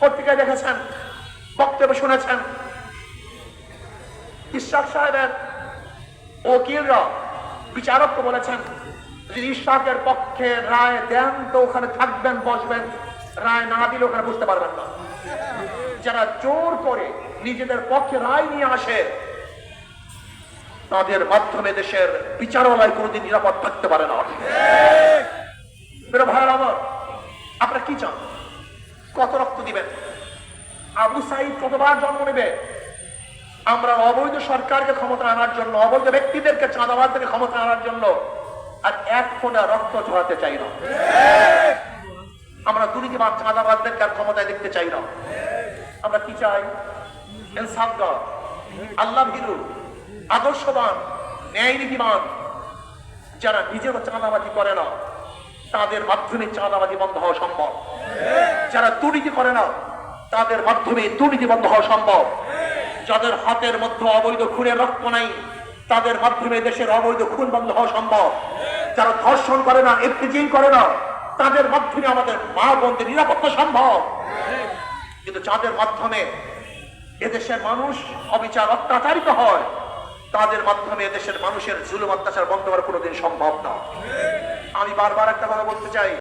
পত্রিকায় দেখেছেন বক্তব্য শুনেছেন। ইশাক সাহেবের ওকিলরা বিচারককে বলেছেন যদি ইশাকের পক্ষে রায় দেন তো ওখানে থাকবেন বসবেন। রায় না দিলে ওখানে বুঝতে পারবেন না। যারা জোর করে নিজেদের পক্ষে রায় নিয়ে আসে তাদের মাধ্যমে দেশের বিচারালয় কোনোদিন নিরাপদ থাকতে পারে না। আপনারা কি চান? কত রক্ত দিবেন? আবু সাইদ কতবার জন্ম নেবে, আমরা অবৈধ সরকারকে ক্ষমতা আনার জন্য, অবৈধ ব্যক্তিদেরকে চাঁদাবাদকে ক্ষমতা আনার জন্য আর এক ফোঁটা রক্ত ঝরাতে চাই না। আমরা দুর্নীতিবাদ চাঁদাবাদদেরকে আর ক্ষমতায় দেখতে চাই না। আমরা কি চাই? ইনসাফগার আল্লাহ ভীরু আদর্শবান ন্যায় নীতিবান যারা নিজেরও চাঁদাবাজি করে না, তাদের মাধ্যমে চাঁদাবাজি বন্ধ হওয়া সম্ভব। দুর্নীতি করে না, তাদের মাধ্যমে দুর্নীতি বন্ধ হওয়া সম্ভব। যাদের হাতের মধ্যে অবৈধ খুনের রক্ত নাই, তাদের মাধ্যমে দেশের অবৈধ খুন বন্ধ হওয়া সম্ভব। যারা ধর্ষণ করে না এফটিজিং করে না, তাদের মাধ্যমে আমাদের মা বোনদের নিরাপত্তা সম্ভব। কিন্তু যাদের মাধ্যমে এদেশের মানুষ অবিচার অত্যাচারিত হয়, তাদের মাধ্যমে এদেশের মানুষের জুলুম অত্যাচার বন্ধ করা কোনোদিন সম্ভব না। আমি বারবার একটা কথা বলতে চাই।